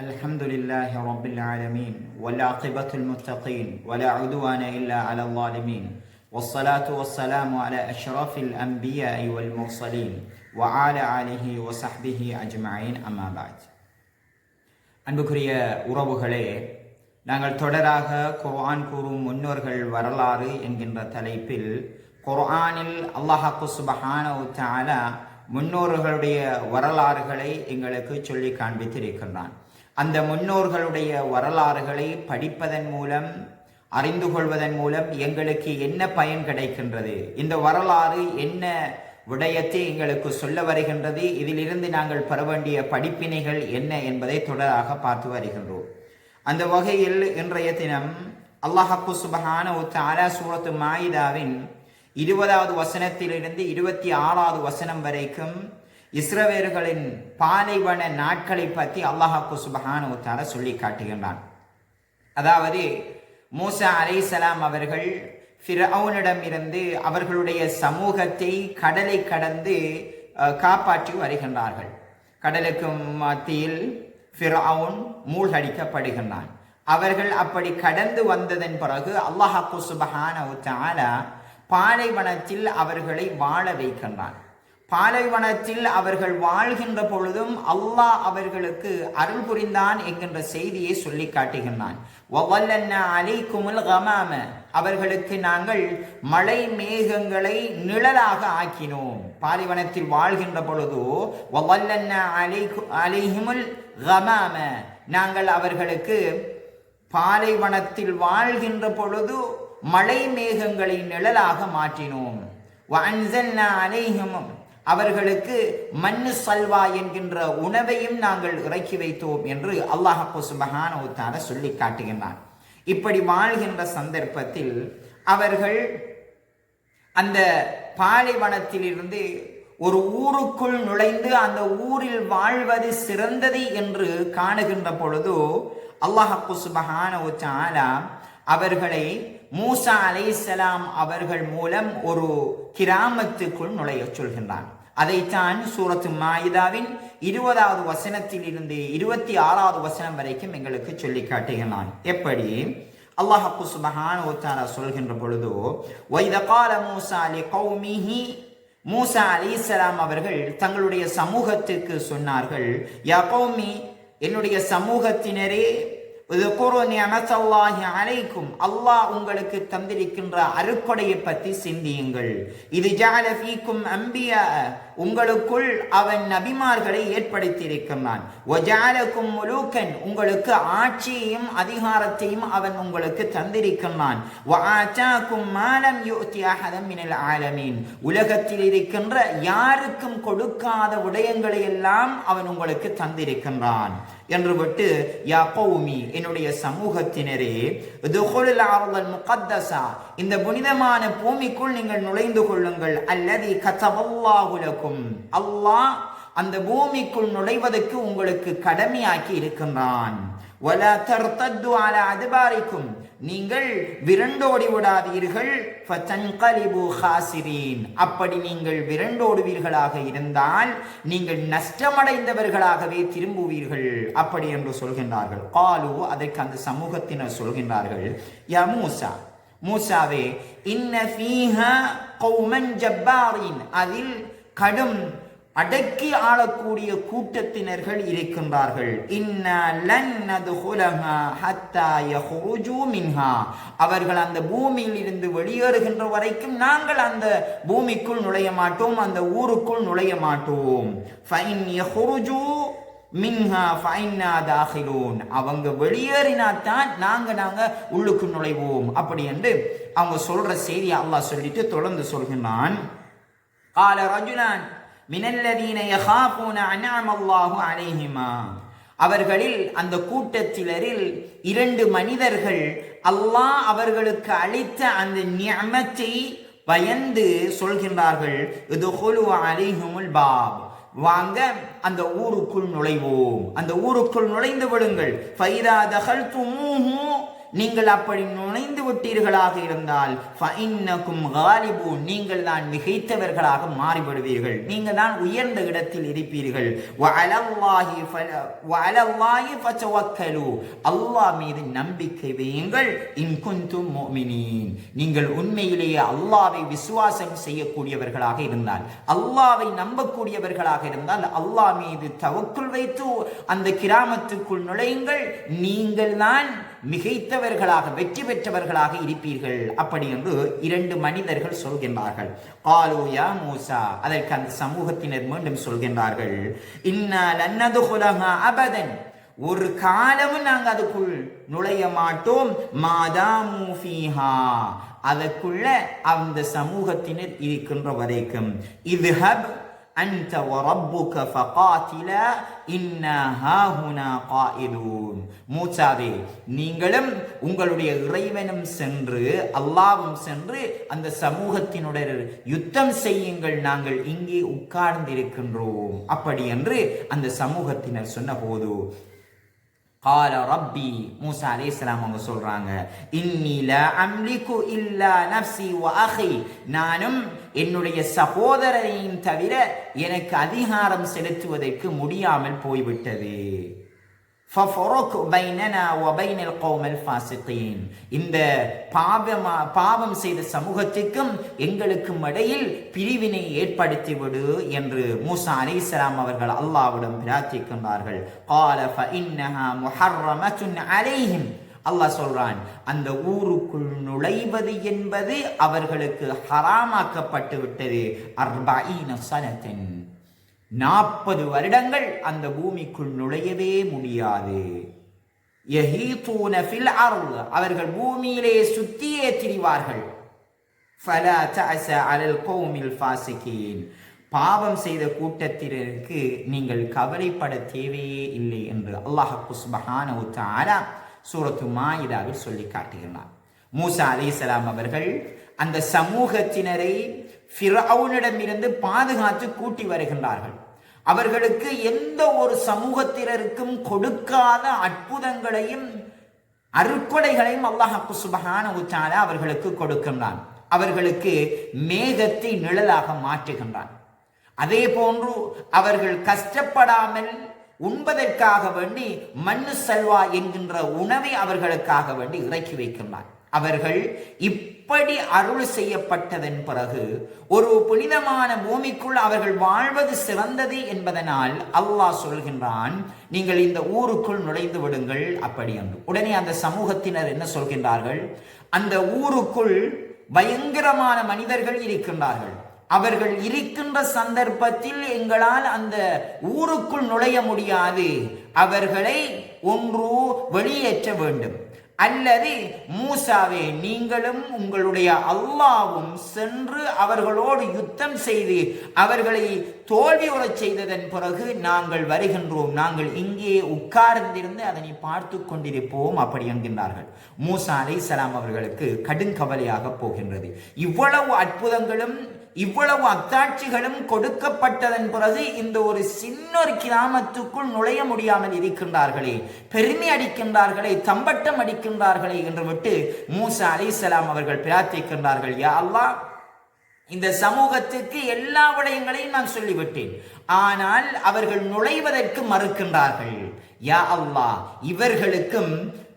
الحمد لله رب العالمين والعاقبة المتقين ولا عدوان إلا على الظالمين والصلاة والسلام على أشرف الأنبياء والمرسلين وعلى آله وصحبه أجمعين أما بعد அன்புக்குரிய உறவுகளே நாங்கள் தொடராக குர்ஆன் கூறும் முன்னோர்கள் வரலாறு என்கின்ற தலைப்பில் குர்ஆனில் அல்லாஹாக்கு சுபஹான முன்னோர்களுடைய வரலாறுகளை எங்களுக்கு சொல்லி காண்பித்திருக்கின்றான். அந்த முன்னோர்களுடைய வரலாறுகளை படிப்பதன் மூலம் அறிந்து கொள்வதன் மூலம் எங்களுக்கு என்ன பயன் கிடைக்கின்றது? இந்த வரலாறு என்ன விடயத்தை எங்களுக்கு சொல்ல வருகின்றது? இதிலிருந்து நாங்கள் பெற வேண்டிய படிப்பினைகள் என்ன என்பதை தொடராக பார்த்து வருகின்றோம். அந்த வகையில் இன்றைய தினம் அல்லாஹப்பு சுபஹான தாலா சூரத்து மாயிதாவின் இருபதாவது வசனத்திலிருந்து இருபத்தி ஆறாவது வசனம் வரைக்கும் இஸ்ரவேர்களின் பாலைவன நாட்களை பற்றி அல்லாஹாக்கு சுபஹான சொல்லி காட்டுகின்றான். அதாவது மூசா அலைசலாம் அவர்கள் ஃபிரவுனிடம் இருந்து அவர்களுடைய சமூகத்தை கடலை கடந்து காப்பாற்றி வருகின்றார்கள். கடலுக்கு மத்தியில் ஃபிரவுன் மூழ்கடிக்கப்படுகின்றான். அவர்கள் அப்படி கடந்து வந்ததன் பிறகு அல்லாஹாக்கு சுபஹான தஆலா பாலைவனத்தில் அவர்களை வாழ வைக்கின்றான். பாலைவனத்தில் அவர்கள் வாழ்கின்ற பொழுதும் அல்லாஹ் அவர்களுக்கு அருள் புரிந்தான் என்கின்ற செய்தியை சொல்லி காட்டுகின்றான். அலைக்குமுல் கமாம. அவர்களுக்கு நாங்கள் மழை மேகங்களை நிழலாக ஆக்கினோம். பாலைவனத்தில் வாழ்கின்ற பொழுது வவல்லன்னா அலைக்கு அலைஹிமுல் கமாம. நாங்கள் அவர்களுக்கு பாலைவனத்தில் வாழ்கின்ற பொழுது மழை மேகங்களை நிழலாக மாற்றினோம். வஅன்சல்னா அவர்களுக்கு மண்ணு சல்வா என்கின்ற உணவையும் நாங்கள் இறக்கி வைத்தோம் என்று அல்லாஹப்பு சுபகான சொல்லி காட்டுகின்றான். இப்படி வாழ்கின்ற சந்தர்ப்பத்தில் அவர்கள் அந்த பாலைவனத்திலிருந்து ஒரு ஊருக்குள் நுழைந்து அந்த ஊரில் வாழ்வது சிறந்தது என்று காணுகின்ற பொழுது அல்லாஹப்பு சுபகான அவர்களை மூசா அலைஹிஸ்ஸலாம் அவர்கள் மூலம் ஒரு கிராமத்துக்குள் நுழையச் சொல்கின்றான். அதைத்தான் சூரத்து மாயிதாவின் இருபதாவது வசனத்தில் இருந்து இருபத்தி ஆறாவது வசனம் வரைக்கும் எங்களுக்கு சொல்லி காட்டுகிறான் எப்படி? அல்லாஹப்பு சுபஹான் தஆலா சொல்கின்ற பொழுது வைத கால மூசா லிகௌமிஹி மூசா அலைஹிஸ்ஸலாம் அவர்கள் தங்களுடைய சமூகத்துக்கு சொன்னார்கள் யா கௌமி என்னுடைய சமூகத்தினரே அலைக்கும். அல்லாஹ் உங்களுக்கு தந்திருக்கின்ற அருக்கொடையை பற்றி சிந்தியுங்கள். இது ஜாலஃபீக்கும் அம்பியா. உங்களுக்குள் அவன் நபிமார்களை ஏற்படுத்தியிருக்கின்றான். ஒஜாலக்கும் முலூக்கன் உங்களுக்கு ஆட்சியையும் அதிகாரத்தையும் அவன் உங்களுக்கு தந்திருக்கின்றான். உலகத்தில் இருக்கின்ற யாருக்கும் கொடுக்காத விடயங்களை எல்லாம் அவன் உங்களுக்கு தந்திருக்கின்றான். என்று விட்டு யா கௌமி என்னுடைய சமூகத்தினரே துஹுலுல் இந்த புனிதமான பூமிக்குள் நீங்கள் நுழைந்து கொள்ளுங்கள். அல்லது கதவல்லாகுலக்கும் அல்லாஹ் அந்த பூமிக்குள் நுழைவதற்கு உங்களுக்கு கடமையாக்கி இருக்கின்றான். வலா தர்தத்து அலா அதுபாரிக்கும் நீங்கள் விரண்டோடி விடாதீர்கள் அப்படி நீங்கள் விரண்டோடுவீர்களாக இருந்தால் நீங்கள் நஷ்டமடைந்தவர்களாகவே திரும்புவீர்கள். அப்படி என்று சொல்கின்றார்கள். காலு அதற்கு அந்த சமூகத்தினர் சொல்கின்றார்கள். யா மூசா மூசாவே இன்ன ஃபீஹா ஜப்பாரின். அதில் கடும் அடக்கி ஆளக்கூடிய கூட்டத்தினர்கள் இருக்கின்றார்கள். அவர்கள் அந்த பூமியில் இருந்து வெளியேறுகின்ற வரைக்கும் நாங்கள் அந்த பூமிக்குள் நுழைய மாட்டோம் அந்த ஊருக்குள் நுழைய மாட்டோம். மின்ஹா ஃபைன்னா அவங்க வெளியேறினாத்தான் நாங்கள் நாங்கள் உள்ளுக்கு நுழைவோம். அப்படி என்று அவங்க சொல்கிற செய்தி அல்லாஹ் சொல்லிட்டு தொடர்ந்து சொல்கிறான் கால ரஜுலான் மினல்லதீன யஹாபூன அனாம் அல்லாஹு அவர்களில் அந்த கூட்டத்திலரில் இரண்டு மனிதர்கள் அல்லாஹ் அவர்களுக்கு அளித்த அந்த நியமத்தை பயந்து சொல்கின்றார்கள். இது அலிஹுமுல் பாப். வாங்க அந்த ஊருக்குள் நுழைவோம். அந்த ஊருக்குள் நுழைந்து விடுங்கள். ஃபைதா தகல் நீங்கள் அப்படி நுழைந்து விட்டீர்களாக இருந்தால் காலிபூன் நீங்கள் தான் மிகைத்தவர்களாக மாறிவிடுவீர்கள். நீங்கள் தான் உயர்ந்த இடத்தில் இருப்பீர்கள். அல்லாஹ் மீது நம்பிக்கை வையுங்கள். இன்குந்தும் நீங்கள் உண்மையிலேயே அல்லாவை விசுவாசம் செய்யக்கூடியவர்களாக இருந்தால் அல்லாவை நம்பக்கூடியவர்களாக இருந்தால் அல்லாஹ் மீது தவக்குள் வைத்து அந்த கிராமத்துக்குள் நுழையுங்கள். நீங்கள் தான் மிகைத்தவர்களாக வெற்றி பெற்றவர்களாக இருப்பீர்கள். அப்படி என்று இரண்டு மனிதர்கள் சொல்கின்றார்கள். காலோயா மூசா. அதற்கு அந்த சமூகத்தினர் மீண்டும் சொல்கின்றார்கள். இன்னது லன்னதுகுலஹா அபதன். ஒரு காலமும் நாங்கள் அதுக்குள் நுழைய மாட்டோம். மாதா மூஃபிஹா. அதற்குள்ள அந்த சமூகத்தினர் இருக்கின்ற வரைக்கும். இது ஹப் أنت وربك فقاتلا إنا هاهنا قائدون மூசாவே நீங்களும் உங்களுடைய இறைவனும் சென்று அல்லாவும் சென்று அந்த சமூகத்தினுடைய யுத்தம் செய்யுங்கள் நாங்கள் இங்கே உட்கார்ந்திருக்கின்றோம் அப்படி என்று அந்த சமூகத்தினர் சொன்னபோது கால ரப்பி மூசா அலைஹிஸ்ஸலாம் அவங்க சொல்றாங்க. இன்னில லா இல்லா நஃப்ஸி வ நானும் என்னுடைய சகோதரரையும் தவிர எனக்கு அதிகாரம் செலுத்துவதற்கு முடியாமல் போய்விட்டது. இந்த பாவமா பாவம் செய்த சமூகத்திற்கும் எங்களுக்கும் இடையில் பிரிவினை ஏற்படுத்திவிடு என்று மூசா அலி இஸ்லாம் அவர்கள் அல்லாவிடம் பிரார்த்திக்கின்றார்கள் அல்லாஹ் சொல்றான் அந்த ஊருக்குள் நுழைவது என்பது அவர்களுக்கு ஹராமாக்கப்பட்டு விட்டது அர்பாயின் நாற்பது வருடங்கள் அந்த பூமிக்குள் நுழையவே முடியாது. அவர்கள் பூமியிலே சுத்தியே திரிவார்கள். அலல் பாவம் செய்த கூட்டத்தினருக்கு நீங்கள் கவலைப்பட தேவையே இல்லை என்று அல்லாஹ் சுப்ஹானஹு வ சூரத்து மாயிதாவில் சொல்லி காட்டுகிறார் மூசா அலிசலாம் அவர்கள் அந்த சமூகத்தினரை ஃபிரௌனிடமிருந்து பாதுகாத்து கூட்டி வருகின்றார்கள். அவர்களுக்கு எந்த ஒரு சமூகத்தினருக்கும் கொடுக்காத அற்புதங்களையும் அருக்கொடைகளையும் அல்லாஹப்பு சுபகான உச்சால அவர்களுக்கு கொடுக்கின்றான். அவர்களுக்கு மேகத்தை நிழலாக மாற்றுகின்றான். அதே போன்று அவர்கள் கஷ்டப்படாமல் உண்பதற்காக வேண்டி மண்ணு செல்வா என்கின்ற உணவை அவர்களுக்காக வேண்டி இறக்கி வைக்கின்றான். அவர்கள் இப்படி அருள் செய்யப்பட்டதன் பிறகு ஒரு புனிதமான பூமிக்குள் அவர்கள் வாழ்வது சிறந்தது என்பதனால் அல்லாஹ் சொல்கின்றான் நீங்கள் இந்த ஊருக்குள் நுழைந்து விடுங்கள் அப்படி என்று. உடனே அந்த சமூகத்தினர் என்ன சொல்கின்றார்கள்? அந்த ஊருக்குள் பயங்கரமான மனிதர்கள் இருக்கின்றார்கள். அவர்கள் இருக்கின்ற சந்தர்ப்பத்தில் எங்களால் அந்த ஊருக்குள் நுழைய முடியாது. அவர்களை ஒன்று வெளியேற்ற வேண்டும். அல்லது மூசாவே நீங்களும் உங்களுடைய அல்லாவும் சென்று அவர்களோடு யுத்தம் செய்து அவர்களை தோல்வி உறச் செய்ததன் பிறகு நாங்கள் வருகின்றோம். நாங்கள் இங்கே உட்கார்ந்திருந்து அதனை பார்த்து கொண்டிருப்போம் அப்படி என்கின்றார்கள். மூசா சலாம் அவர்களுக்கு கடுங்கவலையாக போகின்றது. இவ்வளவு அற்புதங்களும் இவ்வளவு அத்தாட்சிகளும் கொடுக்கப்பட்டதன் பிறகு இந்த ஒரு சின்ன ஒரு கிராமத்துக்குள் நுழைய முடியாமல் இருக்கின்றார்களே. பெருமை அடிக்கின்றார்களே தம்பட்டம் அடிக்கின்றார்களே என்று விட்டு மூசா அலிசலாம் அவர்கள் பிரார்த்திக்கின்றார்கள் யா அல்லா இந்த சமூகத்துக்கு எல்லா விடயங்களையும் நான் சொல்லிவிட்டேன். ஆனால் அவர்கள் நுழைவதற்கு மறுக்கின்றார்கள். யா அல்லா இவர்களுக்கும்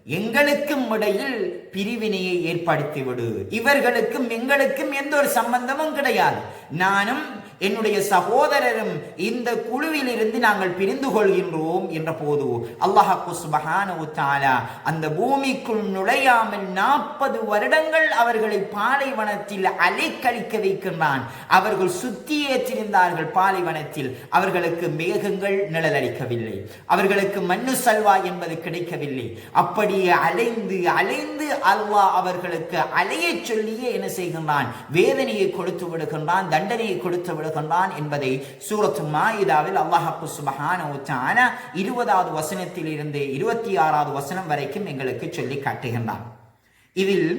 எங்களுக்கும் இடையில் பிரிவினையை ஏற்படுத்திவிடு. இவர்களுக்கும் எங்களுக்கும் எந்த ஒரு சம்பந்தமும் கிடையாது. நானும் என்னுடைய சகோதரரும் இந்த குழுவில் இருந்து நாங்கள் பிரிந்து கொள்கின்றோம் என்ற போது அல்லாஹு அந்த பூமிக்குள் நுழையாமல் நாற்பது வருடங்கள் அவர்களை பாலைவனத்தில் அலைக்கழிக்க வைக்கின்றான். அவர்கள் சுத்தி ஏற்றிருந்தார்கள் பாலைவனத்தில். அவர்களுக்கு மேகங்கள் நிழலளிக்கவில்லை. அவர்களுக்கு மண்ணு சல்வா என்பது கிடைக்கவில்லை. அப்படியே அலைந்து அலைந்து அல்லாஹ் அவர்களுக்கு அலையச் சொல்லியே என்ன செய்கின்றான்? வேதனையை கொடுத்து விடுகின்றான் தண்டனையை கொடுத்து விடு விடுகின்றான் என்பதை சூரத்து மாயிதாவில் அல்லாஹப்பு சுபஹான இருபதாவது வசனத்தில் இருந்து இருபத்தி ஆறாவது வசனம் வரைக்கும் எங்களுக்கு சொல்லி காட்டுகின்றான். இதில்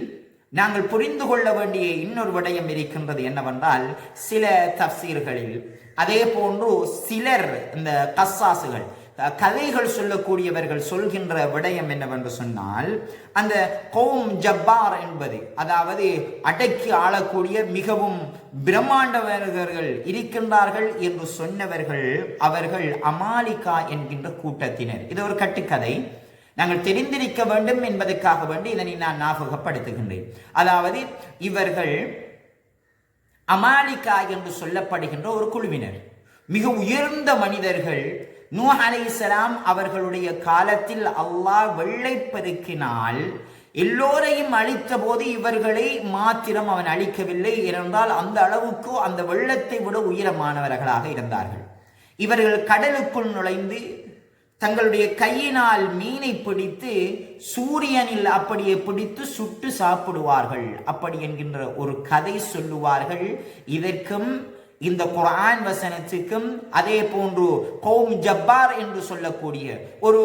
நாங்கள் புரிந்து கொள்ள வேண்டிய இன்னொரு விடயம் இருக்கின்றது என்னவென்றால் சில தப்சீர்களில் அதே போன்று சிலர் இந்த கஸ்ஸாசுகள் கதைகள் சொல்லக்கூடியவர்கள் சொல்கின்ற விடயம் என்னவென்று சொன்னால் அந்த கௌம் ஜப்பார் என்பது அதாவது அடக்கி ஆளக்கூடிய மிகவும் பிரம்மாண்டவர்கள் இருக்கின்றார்கள் என்று சொன்னவர்கள் அவர்கள் அமாலிகா என்கின்ற கூட்டத்தினர். இது ஒரு கட்டுக்கதை. நாங்கள் தெரிந்திருக்க வேண்டும் என்பதற்காக வேண்டி இதனை நான் ஞாபகப்படுத்துகின்றேன். அதாவது இவர்கள் அமாலிகா என்று சொல்லப்படுகின்ற ஒரு குழுவினர். மிக உயர்ந்த மனிதர்கள் நூஹ் அலைஹிஸ்ஸலாம் அவர்களுடைய காலத்தில் அல்லாஹ் வெள்ளை பெருக்கினால் எல்லோரையும் அழித்த போது இவர்களை மாத்திரம் அவன் அழிக்கவில்லை ஏனென்றால் அந்த அளவுக்கு அந்த வெள்ளத்தை விட உயரமானவர்களாக இருந்தார்கள். இவர்கள் கடலுக்குள் நுழைந்து தங்களுடைய கையினால் மீனை பிடித்து சூரியனில் அப்படியே பிடித்து சுட்டு சாப்பிடுவார்கள். அப்படி என்கின்ற ஒரு கதை சொல்லுவார்கள். இதற்கும் இந்த குரான் வசனத்துக்கும் அதே போன்று கோம் ஜப்பார் என்று சொல்லக்கூடிய ஒரு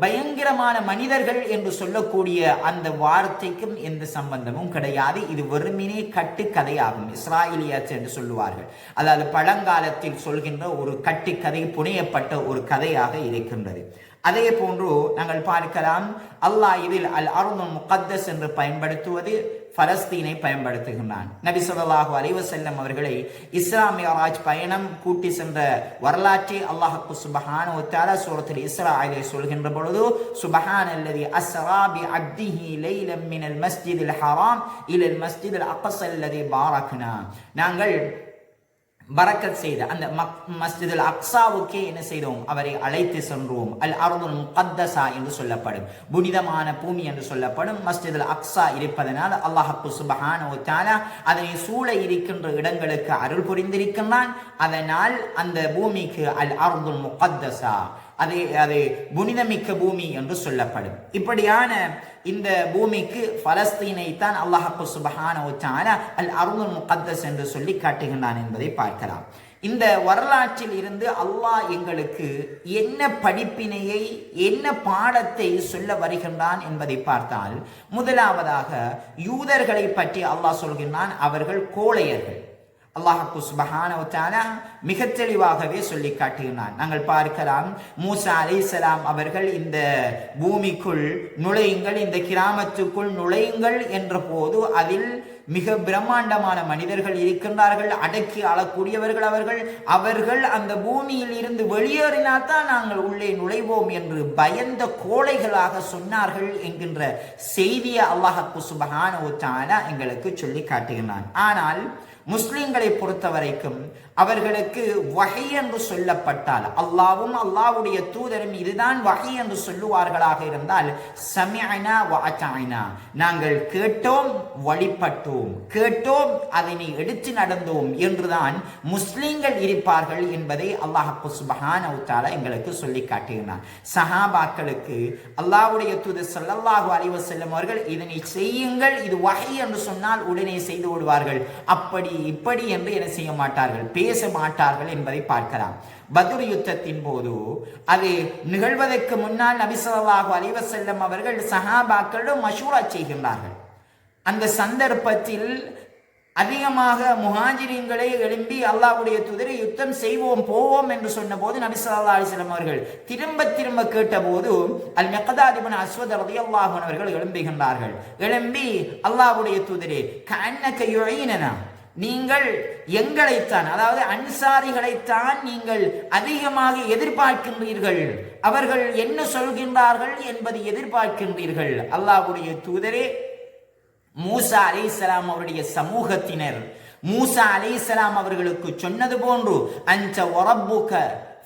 பயங்கரமான மனிதர்கள் என்று சொல்லக்கூடிய அந்த வார்த்தைக்கும் எந்த சம்பந்தமும் கிடையாது. இது வெறுமினே கட்டுக்கதையாகும். இஸ்ராயலியாச்சு என்று சொல்லுவார்கள். அதாவது பழங்காலத்தில் சொல்கின்ற ஒரு கட்டுக்கதை புனையப்பட்ட ஒரு கதையாக இருக்கின்றது. அதே போன்று நாங்கள் பார்க்கலாம் அல்லாஹ் இதில் அல் அருண் முகத்தஸ் என்று பயன்படுத்துவது பலஸ்தீனை பயன்படுத்துகின்றான். நபி சொல்லாஹு அலைவசல்லம் அவர்களை இஸ்லாமிய ராஜ் பயணம் கூட்டி சென்ற வரலாற்றை அல்லாஹு சுபஹான வ சூரத்தில் இஸ்ரா ஆகிய சொல்கின்ற பொழுது சுப்ஹானல்லதி அஸ்ரா பி அப்திஹி லைலம் மினல் மஸ்ஜிதில் ஹராம் இலல் மஸ்ஜிதில் அக்ஸா அல்லதி பாரக்னா. நாங்கள் பரக்கத் செய்த அந்த மக் மஸ்ஜிதுல் அக்ஸாவுக்கே என்ன செய்தோம்? அவரை அழைத்து சென்றோம். அல் அருள் முகத்தசா என்று சொல்லப்படும். புனிதமான பூமி என்று சொல்லப்படும் மஸ்ஜிதுல் அக்ஸா இருப்பதனால் அல்லாஹப்பு சுபஹான அதனை சூழ இருக்கின்ற இடங்களுக்கு அருள் புரிந்திருக்கின்றான். அதனால் அந்த பூமிக்கு அல் அருதுல் முகத்தசா அது அது புனிதமிக்க பூமி என்று சொல்லப்படும். இப்படியான இந்த பூமிக்கு பலஸ்தீனை தான் அல்லாஹு சுபஹான அல் அருள் முகத்தஸ் என்று சொல்லி காட்டுகின்றான் என்பதை பார்க்கலாம். இந்த வரலாற்றில் இருந்து அல்லாஹ் எங்களுக்கு என்ன படிப்பினையை என்ன பாடத்தை சொல்ல வருகின்றான் என்பதை பார்த்தால் முதலாவதாக யூதர்களை பற்றி அல்லாஹ் சொல்கின்றான் அவர்கள் கோழையர்கள். அல்லாஹு சுபஹான மிக தெளிவாகவே சொல்லி காட்டுகிறான் நாங்கள் பார்க்கலாம் மூசா அலிசலாம் அவர்கள் இந்த பூமிக்குள் நுழையுங்கள் இந்த கிராமத்துக்குள் நுழையுங்கள் என்ற போது அதில் மிக பிரம்மாண்டமான மனிதர்கள் இருக்கின்றார்கள் அடக்கி ஆளக்கூடியவர்கள் அவர்கள். அவர்கள் அந்த பூமியில் இருந்து வெளியேறினால்தான் நாங்கள் உள்ளே நுழைவோம் என்று பயந்த கோழைகளாக சொன்னார்கள் என்கின்ற செய்தியை அல்லாஹு சுபஹான எங்களுக்கு சொல்லி காட்டுகிறான் ஆனால் முஸ்லீம்களை பொறுத்த வரைக்கும் அவர்களுக்கு வகை என்று சொல்லப்பட்டால் அல்லாவும் அல்லாவுடைய தூதரும் இதுதான் வகை என்று சொல்லுவார்களாக இருந்தால் சமியனா வாச்சாயினா நாங்கள் கேட்டோம் வழிபட்டோம். கேட்டோம் அதனை எடுத்து நடந்தோம் என்றுதான் முஸ்லீம்கள் இருப்பார்கள் என்பதை அல்லாஹப்பு சுபஹான உத்தால எங்களுக்கு சொல்லி காட்டுகிறான் சஹாபாக்களுக்கு அல்லாவுடைய தூதர் சல்லல்லாஹு அலைஹி செல்லும் அவர்கள் இதனை செய்யுங்கள் இது வகை என்று சொன்னால் உடனே செய்து விடுவார்கள். அப்படி இப்படி என்று என செய்ய மாட்டார்கள்? பேச மாட்டார்கள் என்பதை பார்க்கலாம். பதுர் யுத்தத்தின் போது அது நிகழ்வதற்கு முன்னால் நபிசல்லாஹு செல்லும் அவர்கள் சஹாபாக்களிடம் மஷூரா செய்கின்றார்கள். அந்த சந்தர்ப்பத்தில் அதிகமாக முஹாஜிரின்களை எழும்பி அல்லாவுடைய துதிரை யுத்தம் செய்வோம் போவோம் என்று சொன்னபோது நபி ஸல்லல்லாஹு அலைஹி அவர்கள் திரும்ப திரும்ப கேட்டபோது அல் மெக்கதாத் இப்னு அஸ்வத் ரலியல்லாஹு அன்ஹு அவர்கள் எழும்புகின்றார்கள். எழும்பி அல்லாவுடைய துதிரே கண்ண கையுழையினா நீங்கள் எங்களைத்தான் அதாவது அன்சாரிகளைத்தான் நீங்கள் அதிகமாக எதிர்பார்க்கின்றீர்கள். அவர்கள் என்ன சொல்கின்றார்கள் என்பதை எதிர்பார்க்கின்றீர்கள். அல்லாஹ்வுடைய தூதரே மூசா அலைசலாம் அவருடைய சமூகத்தினர். மூசா அலைசலாம் அவர்களுக்கு சொன்னது போன்று அஞ்ச ஒரப்புக்க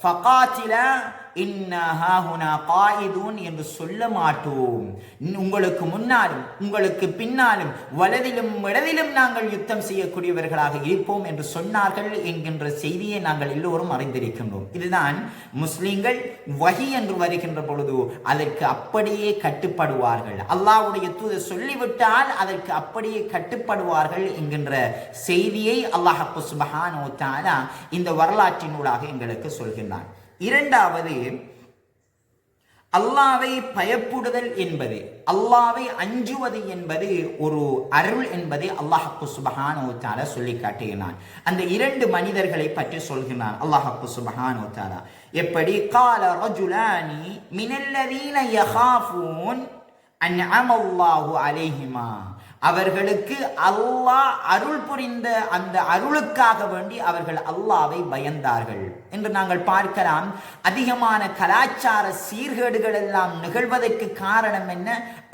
ஃபகாத்தில காயிதூன் என்று சொல்ல மாட்டோம். உங்களுக்கு முன்னாலும் உங்களுக்கு பின்னாலும் வலதிலும் இடதிலும் நாங்கள் யுத்தம் செய்யக்கூடியவர்களாக இருப்போம் என்று சொன்னார்கள் என்கின்ற செய்தியை நாங்கள் எல்லோரும் அறிந்திருக்கின்றோம். இதுதான் முஸ்லிம்கள் வகி என்று வருகின்ற பொழுது அதற்கு அப்படியே கட்டுப்படுவார்கள். அல்லாவுடைய தூதர் சொல்லிவிட்டால் அதற்கு அப்படியே கட்டுப்படுவார்கள் என்கின்ற செய்தியை அல்லாஹ் சுபஹானோ தாலா இந்த வரலாற்றினூடாக எங்களுக்கு சொல்கின்றான். இரண்டாவது அல்லாவை பயப்படுதல் என்பது அல்லாவை அஞ்சுவது என்பது ஒரு அருள் என்பதை அல்லாஹப்பு சுபஹானோத்தாரா சொல்லி காட்டுகிறான். அந்த இரண்டு மனிதர்களை பற்றி சொல்கிறான் அல்லாஹப்பு சுபஹானோத்தாரா எப்படி? கால ரஜுலானி மினல்லதீன யஹாஃபூன் அன்அமல்லாஹு அலைஹிமா. அவர்களுக்கு அல்லாஹ் அருள் புரிந்த அந்த அருளுக்காக வேண்டி அவர்கள் அல்லாவை பயந்தார்கள். என்று நாங்கள் பார்க்கலாம். அதிகமான கலாச்சார சீர்கேடுகள் எல்லாம் நிகழ்வதற்கு காரணம் என்ன?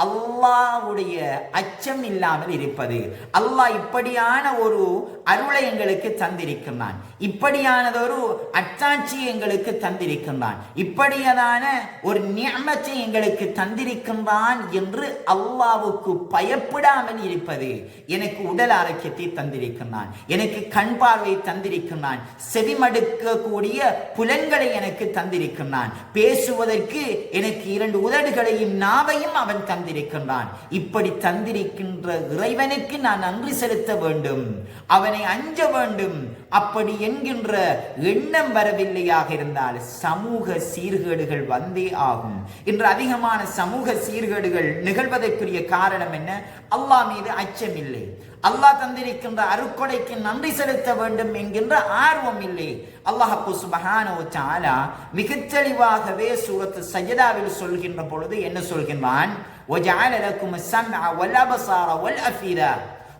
அல்லாவுடைய அச்சம் இல்லாமல் இருப்பது. அல்லாஹ் இப்படியான ஒரு அருளை எங்களுக்கு தந்திருக்கின்றான். இப்படியானதொரு அச்சாட்சி எங்களுக்கு தந்திருக்கின்றான். இப்படியதான ஒரு நியமத்தை எங்களுக்கு தந்திருக்கின்றான் என்று அல்லாவுக்கு பயப்படாமல் இருப்பது. எனக்கு உடல் ஆரோக்கியத்தை தந்திருக்கின்றான். எனக்கு கண் பார்வை தந்திருக்கின்றான். செவிமடுக்கக்கூடிய புலன்களை எனக்கு தந்திருக்கின்றான். பேசுவதற்கு எனக்கு இரண்டு உதடுகளையும் நாவையும் அவன் தந்திருக்கின்றான். இப்படி தந்திருக்கின்ற இறைவனுக்கு நான் நன்றி செலுத்த வேண்டும். அவனை அஞ்ச வேண்டும். அப்படி என்கின்ற எண்ணம் வரவில்லையாக இருந்தால் சமூக சீர்கேடுகள் வந்தே ஆகும். இன்று அதிகமான சமூக சீர்கேடுகள் நிகழ்வதற்குரிய காரணம் என்ன? அல்லாஹ் மீது அச்சமில்லை. அல்லாஹ் தந்திருக்கின்ற அருக்கொடைக்கு நன்றி செலுத்த வேண்டும் என்கின்ற ஆர்வம் இல்லை. அல்லாஹு சுபஹானோ சாலா மிகத் தெளிவாகவே சூரத்து சஜதாவில் சொல்கின்ற பொழுது என்ன சொல்கின்றான்?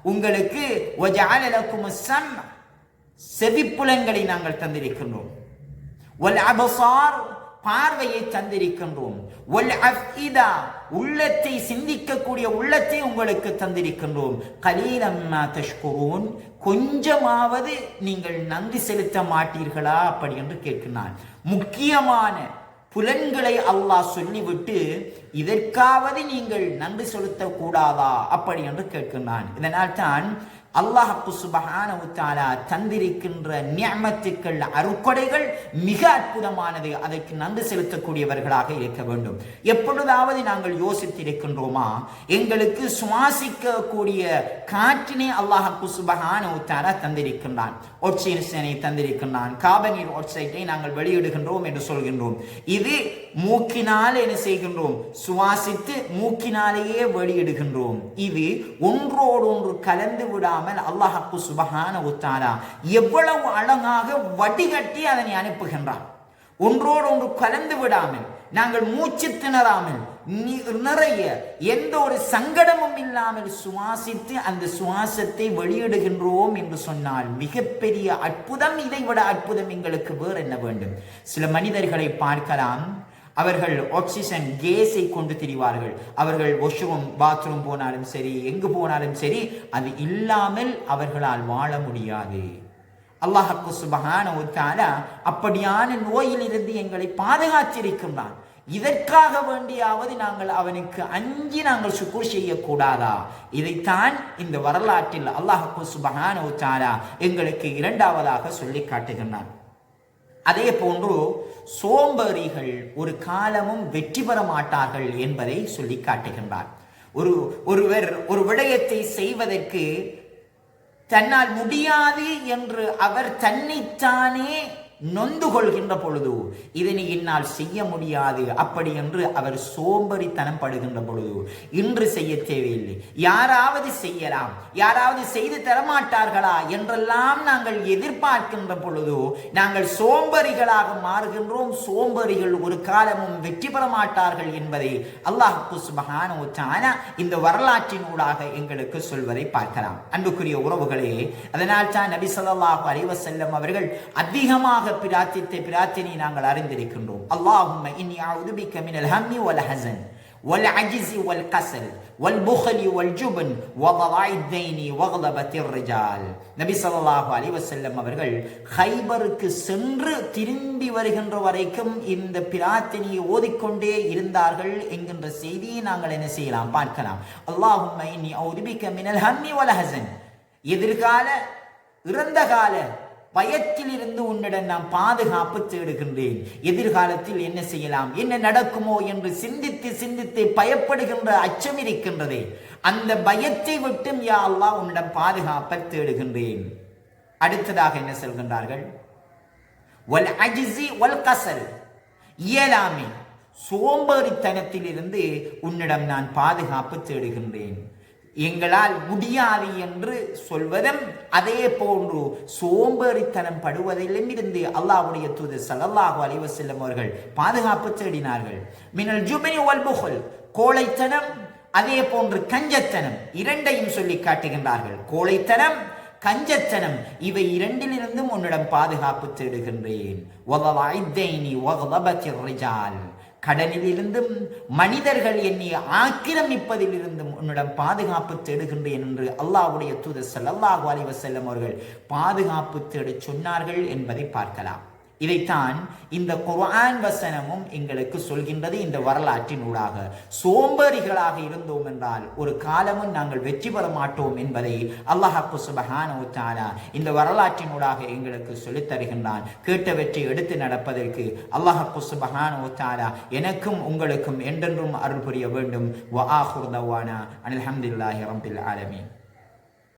உங்களுக்கு செவிப்புலங்களை நாங்கள் தந்திருக்கின்றோம். ஒல் அபசார் பார்வையை தந்திருக்கின்றோம். ஒல் அஃஇதா உள்ளத்தை சிந்திக்கக்கூடிய உள்ளத்தை உங்களுக்கு தந்திருக்கின்றோம். கலீலம்மா தஷ்குரோன் கொஞ்சமாவது நீங்கள் நன்றி செலுத்த மாட்டீர்களா அப்படி என்று கேட்கிறான் முக்கியமான புலன்களை அல்லாஹ் சொல்லிவிட்டு இதற்காவது நீங்கள் நன்றி செலுத்தக்கூடாதா அப்படி என்று கேட்கின்றான். இதனால் தான் அல்லாஹப்பு சுபஹானஹு தஆலா தந்திருக்கின்ற நியமத்துக்கள் அருக்கொடைகள் மிக அற்புதமானது. அதற்கு நன்றி செலுத்தக்கூடியவர்களாக இருக்க வேண்டும். எப்பொழுதாவது நாங்கள் யோசித்திருக்கின்றோமா? எங்களுக்கு சுவாசிக்கக்கூடிய காற்றினை அல்லாஹப்பு சுபஹானஹு தஆலா தந்திருக்கின்றான். ஒட்சினை தந்திருக்கின்றான். காபனீர் ஒட்சைட்டை நாங்கள் வெளியிடுகின்றோம் என்று சொல்கின்றோம். இது மூக்கினால் என்ன செய்கின்றோம்? சுவாசித்து மூக்கினாலேயே வெளியிடுகின்றோம். இது ஒன்றோடு ஒன்று கலந்து விடாமல் அல்லாஹப்பு சுபஹான உத்தாரா எவ்வளவு அழகாக வடிகட்டி அதனை அனுப்புகின்றான். ஒன்றோடு ஒன்று கலந்து விடாமல் நாங்கள் மூச்சு திணறாமல் நிறைய எந்த ஒரு சங்கடமும் இல்லாமல் சுவாசித்து அந்த சுவாசத்தை வெளியிடுகின்றோம் என்று சொன்னால் மிகப்பெரிய அற்புதம் இதை விட அற்புதம் எங்களுக்கு வேறு என்ன வேண்டும்? சில மனிதர்களை பார்க்கலாம். அவர்கள் ஆக்சிஜன் கேஸை கொண்டு திரிவார்கள். அவர்கள் வாஷ்ரூம் பாத்ரூம் போனாலும் சரி எங்கு போனாலும் சரி அது இல்லாமல் அவர்களால் வாழ முடியாது. அல்லாஹக்கு சுபகான உத்தாரா அப்படியான நோயிலிருந்து எங்களை பாதுகாத்திருக்கின்றான் இதற்காக வேண்டியாவது நாங்கள் அவனுக்கு அஞ்சி நாங்கள் சுக்குர் செய்யக்கூடாதா? இதைத்தான் இந்த வரலாற்றில் அல்லாஹக்கு சுபகான உத்தாரா எங்களுக்கு இரண்டாவதாக சொல்லி காட்டுகின்றான். அதே போன்று சோம்பேறிகள் ஒரு காலமும் வெற்றி பெற மாட்டார்கள் என்பதை சொல்லி காட்டுகின்றார். ஒரு ஒருவர் ஒரு விடயத்தை செய்வதற்கு தன்னால் முடியாது என்று அவர் தன்னைத்தானே நொந்து கொள்கின்ற பொழுது இதனை என்னால் செய்ய முடியாது. அப்படி என்று அவர் சோம்பறித்தனம் படுகின்ற பொழுது இன்று செய்ய தேவையில்லை. யாராவது செய்யலாம். யாராவது செய்து தரமாட்டார்களா என்றெல்லாம் நாங்கள் எதிர்பார்க்கின்ற பொழுது நாங்கள் சோம்பறிகளாக மாறுகின்றோம். சோம்பறிகள் ஒரு காலமும் வெற்றி பெற மாட்டார்கள் என்பதை அல்லாஹ் குஸ்மகான உச்சான இந்த வரலாற்றினூடாக எங்களுக்கு சொல்வதை பார்க்கலாம். அன்புக்குரிய உறவுகளே அதனால் தான் நபி சொல்லாஹு அலைஹி அவர்கள் அதிகமாக பிரார்த்தித்த பிரார்த்தனை நாங்கள் அறிந்திருக்கின்றோம் அல்லாஹும்ம இன்னி அஊது பிக்க மினல் ஹம்மி வல் ஹஸன் والعجز والكسل والبخل والجبن وضلع الدين وغلبة الرجال நபி ஸல்லல்லாஹு அலைஹி வஸல்லம் அவர்கள் ஹைபருக்கு சென்று திரும்பி வருகின்ற வரைக்கும் இந்த பிரார்த்தனையை ஓதிக்கொண்டே இருந்தார்கள் என்கின்ற செய்தியை நாங்கள் என்ன செய்யலாம் பார்க்கலாம் அல்லாஹும்ம இன்னி அஊது பிக்க மினல் ஹம்மி வல் ஹஸன் எதிர்கால இறந்த கால பயத்திலிருந்து உன்னிடம் நான் பாதுகாப்பு தேடுகின்றேன். எதிர்காலத்தில் என்ன செய்யலாம்? என்ன நடக்குமோ என்று சிந்தித்து சிந்தித்து பயப்படுகின்ற அச்சம் இருக்கின்றதே. அந்த பயத்தை விட்டும் யா அல்லா உன்னிடம் பாதுகாப்பை தேடுகின்றேன். அடுத்ததாக என்ன சொல்கின்றார்கள்? ஒல் அஜிசி வல் கசல் இயலாமை சோம்பேறித்தனத்திலிருந்து உன்னிடம் நான் பாதுகாப்பு தேடுகின்றேன். எங்களால் முடியாது என்று சொல்வதும் அதே போன்று சோம்பேறித்தனம் படுவதிலும் இருந்து அல்லாஹ்வுடைய தூது சல்லல்லாஹு அலைஹி செல்லும் அவர்கள் பாதுகாப்பு தேடினார்கள். மினல் ஜுமினி வல்புகல் கோழைத்தனம் அதே போன்று கஞ்சத்தனம் இரண்டையும் சொல்லி காட்டுகின்றார்கள். கோழைத்தனம் கஞ்சத்தனம் இவை இரண்டிலிருந்தும் உன்னிடம் பாதுகாப்பு தேடுகின்றேன். கடலிலிருந்தும் மனிதர்கள் என்னை ஆக்கிரமிப்பதிலிருந்தும் உன்னிடம் பாதுகாப்பு தேடுகின்றேன் என்று அல்லாஹுடைய தூதர் ஸல்லல்லாஹு அலைஹி வஸல்லம் அவர்கள் பாதுகாப்பு தேடச் சொன்னார்கள் என்பதை பார்க்கலாம். இதைத்தான் இந்த குர்ஆன் வசனமும் எங்களுக்கு சொல்கின்றது இந்த வரலாற்றின் ஊடாக. சோம்பேறிகளாக இருந்தோம் என்றால் ஒரு காலமும் நாங்கள் வெற்றி பெற மாட்டோம் என்பதை அல்லாஹப்பு சுபஹான இந்த வரலாற்றின் ஊடாக எங்களுக்கு சொல்லித் தருகின்றான். கேட்டவற்றை எடுத்து நடப்பதற்கு அல்லாஹப்பு சுபஹான எனக்கும் உங்களுக்கும் என்றென்றும் அருள் புரிய வேண்டும். வ ஆஹிரு அனில் ஆலமீன்.